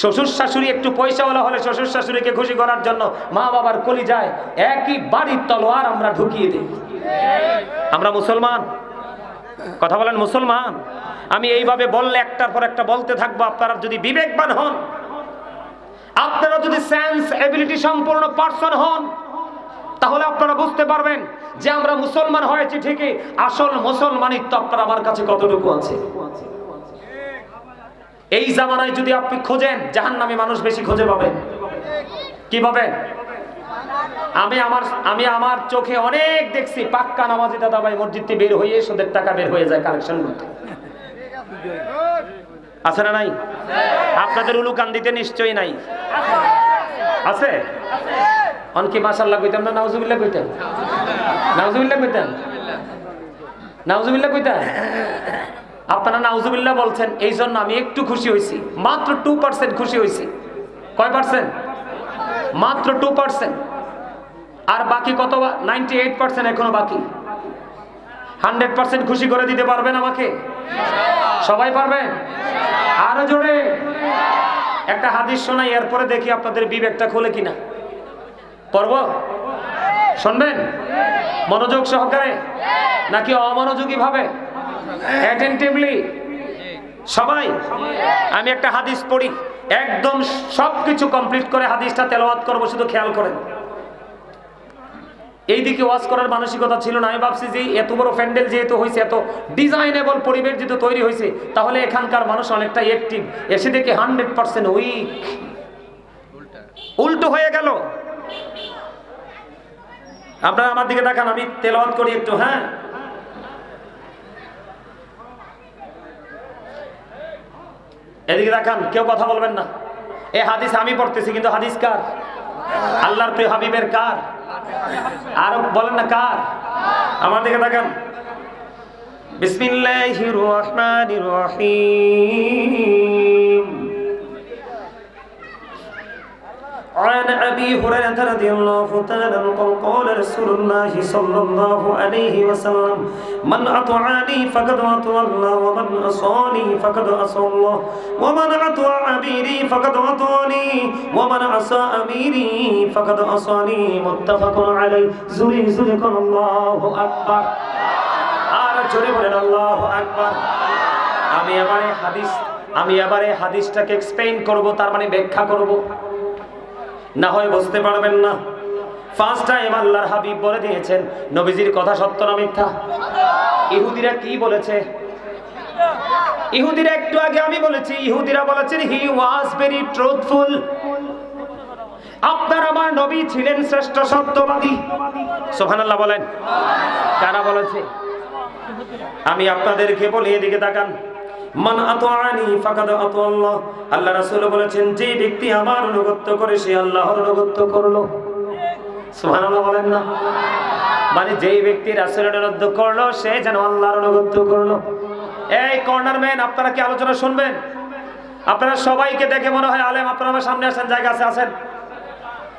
শ্বশুর শাশুড়ি একটু পয়সাওয়ালা হলে শ্বশুর শাশুড়িকে খুশি করার জন্য মা বাবার কলি যায় একই বাড়ির তলোয়ার আমরা ঢুকিয়ে দিই। আমরা মুসলমান? কথা বলেন মুসলমান? আমি এইভাবে বললে একটার পর একটা বলতে থাকব, আপনারা যদি বিবেকবান হন, আপনারা যদি সেন্স এবিলিটি সম্পূর্ণ পার্সন হন, তাহলে আপনারা বুঝতে পারবেন যে আমরা মুসলমান হয়েছি ঠিকই, আসল মুসলমানিত্ব আপনার আমার কাছে কতটুকু আছে? এই জামানায় যদি আপনি খোঁজেন জাহান নামে মানুষ বেশি খুঁজে পাবেন কি পাবেন আমি আমার আমি আমার চোখে অনেক দেখছি, পাক্কা নামাজি দাদা ভাই মসজিদটি বের হয়ে সুদের টাকা বের হয়ে যায় কালেকশন করতে আছে না নাই? আপনাদের উলুকান্দিতে নিশ্চয়ই নাই। আছে? অনকি মাসাল্লাহ কইতাম না, নাউজুবিল্লাহ কইতাম? নাউজুবিল্লাহ কইতাম? নাউজুবিল্লাহ কইতাম? আপনারা নাউজুবিল্লাহ বলছেন এই জন্য আমি একটু খুশি হয়েছি। মাত্র টু পার্সেন্ট খুশি হয়েছি। কয় পার্সেন্ট মাত্র টু পার্সেন্ট আর বাকি কত নাইনটি এইট পার্সেন্ট এখনও বাকি। হান্ড্রেড পার্সেন্ট খুশি করে দিতে পারবেন আমাকে? সবাই পারবেন? আরও জোরে। একটা হাদিস শোনাই, এরপরে দেখি আপনাদের বিবেকটা খুলে কিনা। পর্ব শুনবেন? মনোযোগ সহকারে? নাকি অমনোযোগী ভাবে? অ্যাটেন্টিভলি সবাই, আমি একটা হাদিস পড়ি। একদম সবকিছু কমপ্লিট করে হাদিসটা তেলাওয়াত করব, শুধু খেয়াল করেন। এইদিকে ওয়াজ করার মানসিকতা ছিল না। আমি ভাবছি যে এত বড় প্যান্ডেল যেহেতু হয়েছে, এত ডিজাইনেবল পরিবেশ যেহেতু তৈরি হয়েছে, তাহলে এখানকার মানুষ অনেকটা অ্যাক্টিভ এসে দেখে হান্ড্রেড পার্সেন্ট উইক উল্টো হয়ে গেল। আপনারা আমার দিকে দেখান আমি তেলাওয়াত করি একটু হ্যাঁ? এদিকে দেখান, কেউ কথা বলবেন না। এ হাদিস আমি পড়তেছি, কিন্তু হাদিস কার? আল্লাহর প্রিয় হাবিবের কার? আর বলেন না কার? আমার দিকে দেখান। বিসমিল্লাহির রহমানির রহিম। عن أبي هريرة رضي الله تعالى عنه قال رسول الله صلى الله عليه وسلم من أطعني فقد أطاع الله ومن عصاني فقد عصى الله ومن أطاع أميري فقد أطاعني ومن عصى أميري فقد عصاني متفق عليه زري زري الله أكبر আর জোরে বলেন আল্লাহ আকবার আমি এবারে হাদিস আমি এবারে হাদিসটাকে এক্সপ্লেইন করব তার মানে ব্যাখ্যা করব না হয় বুঝতে পারবেন না। ফার্স্ট টাইম আল্লাহর হাবিব বলে দিয়েছেন, নবীজির কথা সত্য না মিথ্যা? ইহুদিরা কি বলেছে? ইহুদিরা একটু আগে আমি বলেছি, ইহুদিরা বলেছেন হি ওয়াজ ভেরি ট্রুথফুল আপনার আমার নবী ছিলেন শ্রেষ্ঠ সত্যবাদী। সুবহানাল্লাহ বলেন। কারা বলেছে? আমি আপনাদেরকে বলি, এদিকে তাকান। মান আতাআনি ফাকাদ আল্লাহ। আল্লাহ রাসূল বলেছেন যে ব্যক্তি আমার অনুগত্য করে, সে আল্লাহর অনুগত্য করল। সুবহানাল্লাহ বলেন না? মানে যেই ব্যক্তি রাসূলের অনুগত্য করল, সে যেন আল্লাহর অনুগত্য করল। এই কর্নার ম্যান, আপনারা কি আলোচনা শুনবেন? আপনারা সবাইকে দেখে মনে হয় আলেম, আপনারা আমার সামনে আসেন, জায়গা আছে, আসেন।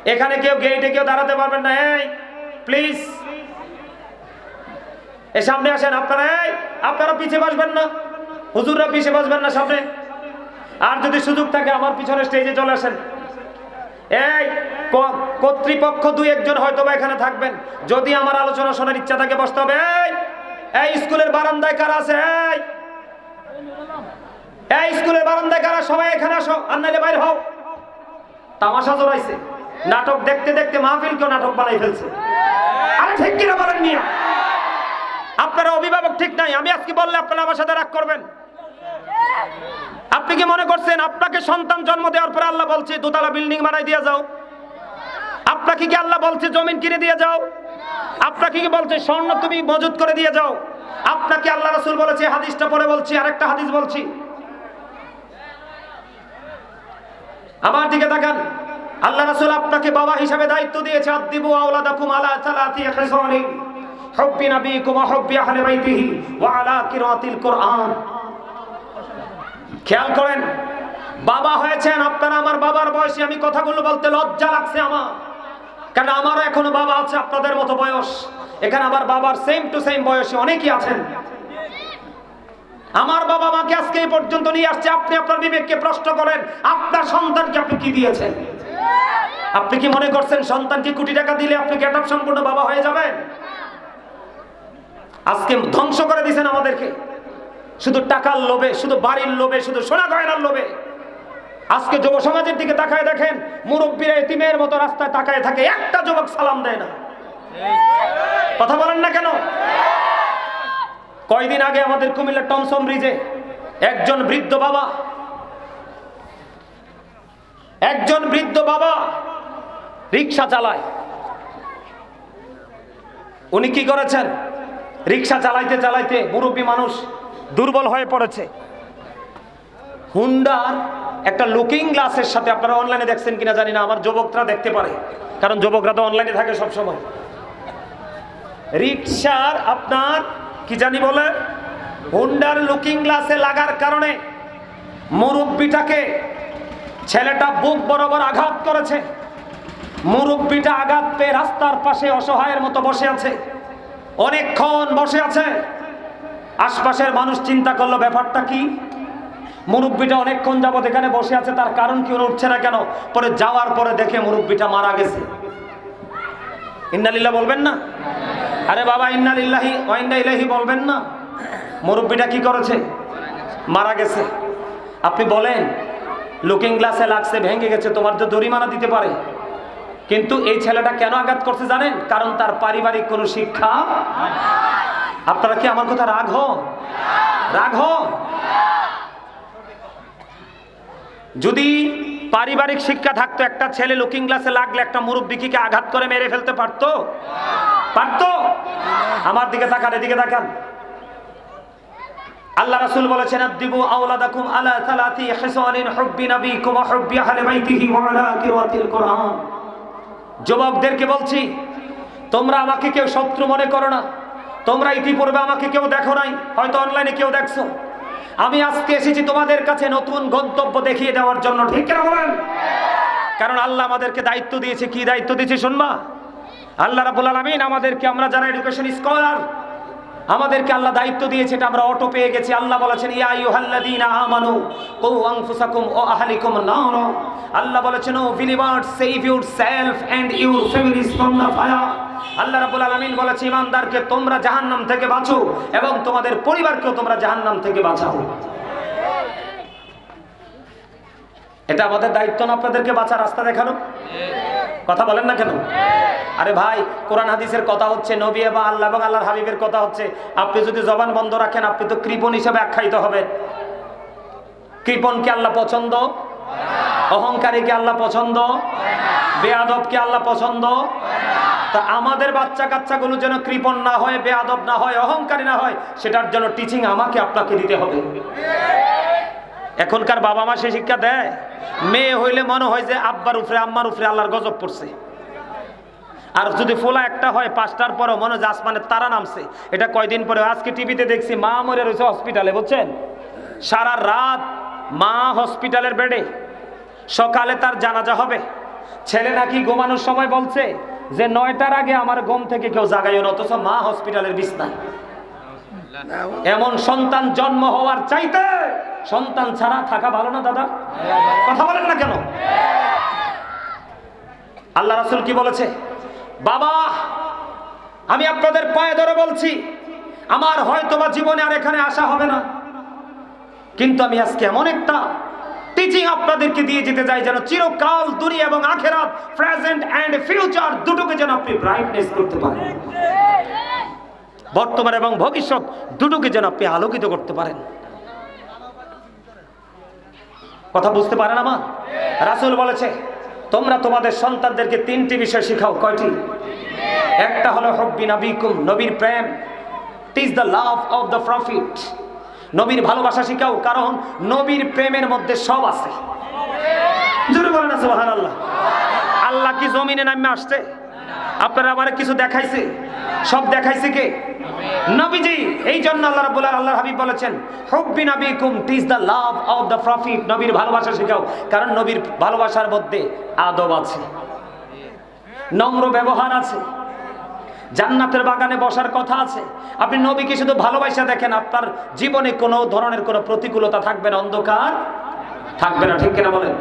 এখানে কেউ গেটে কেউ দাঁড়াতে পারবেন না, এই প্লিজ এ সামনে আসেন, আপনারা, এই, আপনারা পিছিয়ে বসবেন না। হুজুররা পিছিয়ে বসবেন না সামনে। আর যদি সুযোগ থাকে, আমার পিছনে স্টেজে চলে আসেন। এই কর্তৃপক্ষ দুই একজন হয়তো বা এখানে থাকবেন। যদি আমার আলোচনা শোনার ইচ্ছা থাকে, বসতে হবে। এই এই স্কুলের বারান্দায় কারা আছে? এই এই স্কুলের বারান্দায় কারা? সবাই এখানে আসো, আর নাইলে বাইরে হও। তামাশা জড়াইছে নাটক দেখতে দেখতে মাহফিলকেও নাটক বানাই ফেলছে। আরে ঠিক কিনা বলেন মিয়া? আপনারা অভিভাবক ঠিক নাই, আমি আজকে বললে আপনারা আমার সাথে রাগ করবেন। আপনি কি মনে করছেন আপনাকে সন্তান জন্ম দেওয়ার পরে আল্লাহ বলছে, দোতলা বিল্ডিং বানাই দিয়ে যাও। আপনাকে কি আল্লাহ বলছে, জমিন কিনে দিয়ে যাও? আপনাকে কি বলছে, স্বর্ণ তুমি মজুত করে দিয়ে যাও? আপনাকে আল্লাহ রাসূল বলেছে হাদিসটা পরে বলছি, আরেকটা হাদিস বলছি। আমার দিকে তাকান। আল্লাহ রাসূল আপনাকে বাবা হিসাবে দায়িত্ব দিয়েছে আদিবু আওলাদাকুম আলা সালাতি খিসালি হুব্বি নবীকুম ওয়া হুব্বি আহলি বাইতিহি ওয়া আলা কিরাতিল খেয়াল করেন, বাবা হয়েছেন, আপনারা আমার বাবার বয়সী, আমি কথাগুলো বলতে লজ্জা লাগছে আমার। কারণ আমারও এখনও বাবা আছে, আপনাদের মতো বয়স। এখানে আমার বাবার সেম টু সেম বয়সী, অনেকেই আছেন। আমার বাবা মাকে আজকে এই পর্যন্ত নিয়ে আসছে, আপনি আপনার বিবেককে প্রশ্ন করেন, আপনার সন্তানকে আপনি কি দিয়েছেন? আপনি কি মনে করছেন সন্তানকে কোটি টাকা দিলে আপনি গেট সম্পূর্ণ বাবা হয়ে যাবেন? আজকে ধ্বংস করে দিয়েছেন আমাদেরকে। শুধু টাকার লোভে, শুধু বাড়ির লোভে, শুধু সোনা গয়নার লোভে। আজকে যুব সমাজের দিকে তাকায় দেখেন, মুরব্বীরা এতিমের মতো রাস্তায় তাকায় থাকে, একটা যুবক সালাম দেয় না। কথা বলেন না কেন? কয়দিন আগে আমাদের কুমিল্লা টমসম ব্রিজে একজন বৃদ্ধ বাবা, একজন বৃদ্ধ বাবা রিক্সা চালায়। উনি কি করেছেন? রিক্সা চালাইতে চালাইতে মুরব্বী মানুষ দুর্বল হয়ে পড়েছে। হুন্ডার একটা লুকিং গ্লাসের সাথে আপনারা অনলাইনে দেখছেন কিনা জানি না, আমার যুবকরা দেখতে পারে। কারণ যুবকরা তো অনলাইনে থাকে সব সময় রিক্সার আপনার, কি জানি বলে, হুন্ডার লুকিং গ্লাসে লাগার কারণে মুরব্বিটাকে ছেলেটা বুক বরাবর আঘাত করেছে। মুরব্বিটা আঘাত পেয়ে রাস্তার পাশে অসহায়ের মতো বসে আছে। অনেকক্ষণ বসে আছে। আশপাশের মানুষ চিন্তা করল, ব্যাপারটা কি? মুরব্বীটা অনেকক্ষণ যাবত এখানে বসে আছে, তার কারণ কি? উঠছে না কেন? পরে যাওয়ার পরে দেখে মুরব্বিটা মারা গেছে। ইন্নালিল্লাহ বলবেন না? আরে বাবা, ইন্নালিল্লাহি ওয়াইন্না ইলাহি বলবেন না? মুরব্বিটা কি করেছে? মারা গেছে। আপনি বলেন, লুকিং গ্লাসে লাগছে, ভেঙে গেছে, তোমার তো জরিমানা দিতে পারে। কিন্তু এই ছেলেটা কেন আঘাত করছে জানেন? কারণ তার পারিবারিক কোনো শিক্ষা আপনারা কি আমার কথা রাগ রাগ যদি পারিবারিক শিক্ষা থাকতো, একটা ছেলে লুকিং গ্লাসে লাগলে একটা মুরব্বিকে আঘাত করে মেরে ফেলতে পারতো? পারতো? আমার দিকে তাকান, এদিকে তাকান। আল্লাহ রাসূল বলেছেন আদিবু আওলাদাকুম আলা সালাতি হিসানিন হুব্বি নবীকুম ওয়া হুব্বি বাইতিহি ওয়া আলা কিরাতিল কুরআন। যুবকদেরকে বলছি, তোমরা আমাকে কেউ শত্রু মনে করো না। তোমরা ইতিপূর্বে আমাকে কেউ দেখো নাই, হয়তো অনলাইনে কেউ দেখছ। আমি আজকে এসেছি তোমাদের কাছে নতুন গন্তব্য দেখিয়ে দেওয়ার জন্য, ঠিক কারণ আল্লাহ আমাদেরকে দায়িত্ব দিয়েছে। কি দায়িত্ব দিয়েছে শুনবা? আল্লাহ রাবুল আলমিন আমাদেরকে, আমরা যারা এডুকেশন স্কলার আমাদেরকে আল্লাহ দায়িত্ব দিয়েছে, এটা আমরা অটো পেয়ে গেছি। আল্লাহ বলেছেন আমানু, কু আনফুসাকুম ওয়া আহলিকুম নারা। আল্লাহ বলেছেন, O believers save yourself and your families from the fire. আল্লাহ রাব্বুল আলামিন বলেছে, ইমানদারকে তোমরা জাহান্নাম থেকে বাঁচো এবং তোমাদের পরিবারকেও তোমরা জাহান্নাম থেকে বাঁচাও। এটা আমাদের দায়িত্ব না আপনাদেরকে বাঁচার রাস্তা দেখানো? কথা বলেন না কেন? আরে ভাই, কোরআন হাদিসের কথা হচ্ছে নবী এবং আল্লাহ এবং আল্লাহর হাবিবের কথা হচ্ছে। আপনি যদি জবান বন্ধ রাখেন, আপনি তো কৃপণ হিসেবে আখ্যায়িত হবেন। কৃপণকে আল্লাহ পছন্দ? অহংকারী অহংকারীকে আল্লাহ পছন্দ? বেয়াদবকে আল্লাহ পছন্দ? তা আমাদের বাচ্চা কাচ্চাগুলো যেন কৃপণ না হয়, বেয়াদব না হয়, অহংকারী না হয়, সেটার জন্য টিচিং আমাকে আপনাকে দিতে হবে। এখনকার বাবা মা সে শিক্ষা দেয়? মেয়ে হইলে মনে হয় যে আব্বার উপরে, আম্মার উপরে আল্লাহর গজব পড়ছে। আর যদি ফোলা একটা হয়, পাঁচটার পরও মনে হয় আসমানের তারা নামছে। এটা কয়দিন পরে? আজকে টিভিতে দেখছি, মা মরে রয়েছে হসপিটালে বুঝছেন? সারা রাত মা হসপিটালের বেডে সকালে তার জানাজা হবে। ছেলে নাকি ঘুমানোর সময় বলছে যে, নয়টার আগে আমার ঘুম থেকে কেউ জাগাইও না, অথচ মা হসপিটালের বিছনায়। এমন সন্তান জন্ম হওয়ার চাইতে সন্তান ছাড়া থাকা ভালো না, দাদা? কথা বলেন না কেন? আল্লাহ রাসুল কি বলেছে? বাবা, আমি আপনাদের পায়ে ধরে বলছি, আমার হয়তোবা জীবনে আর এখানে আসা হবে না। কিন্তু আমি আজকে এমন একটা টিচিং আপনাদেরকে দিয়ে যেতে চাই যেন চিরকাল দুনিয়া এবং আখেরাত প্রেজেন্ট অ্যান্ড ফিউচার দুটোকে যেন আপনি ব্রাইটনেস করতে পারেন। বর্তমান এবং ভবিষ্যৎ দুটোকে যেন আপনি আলোকিত করতে পারেন। কথা বুঝতে পারেন আমার? রাসুল বলেছে, তোমরা তোমাদের সন্তানদেরকে তিনটি বিষয় শিখাও। কয়টি? একটা হলো নবীর প্রেম। Teach the love of the prophet নবীর ভালোবাসা শিখাও, কারণ নবীর প্রেমের মধ্যে সব আছে। না, সুবহানাল্লাহ। আল্লাহ কি জমিনে নামে আসছে? আপনারা আবার কিছু দেখাইছে? সব দেখাইছে কে? নবীজি, এই আল্লাহ আল্লাহ হাবিব বলেছেন teach the love of the নবীর ভালোবাসা শেখাও, কারণ নবীর ভালোবাসার মধ্যে আদব আছে, নম্র ব্যবহার আছে, জান্নাতের বাগানে বসার কথা আছে। আপনি নবীকে শুধু ভালোবাসা দেখেন, আপনার জীবনে কোনো ধরনের কোনো প্রতিকূলতা থাকবে না, অন্ধকার থাকবে না, ঠিক কিনা বলেন?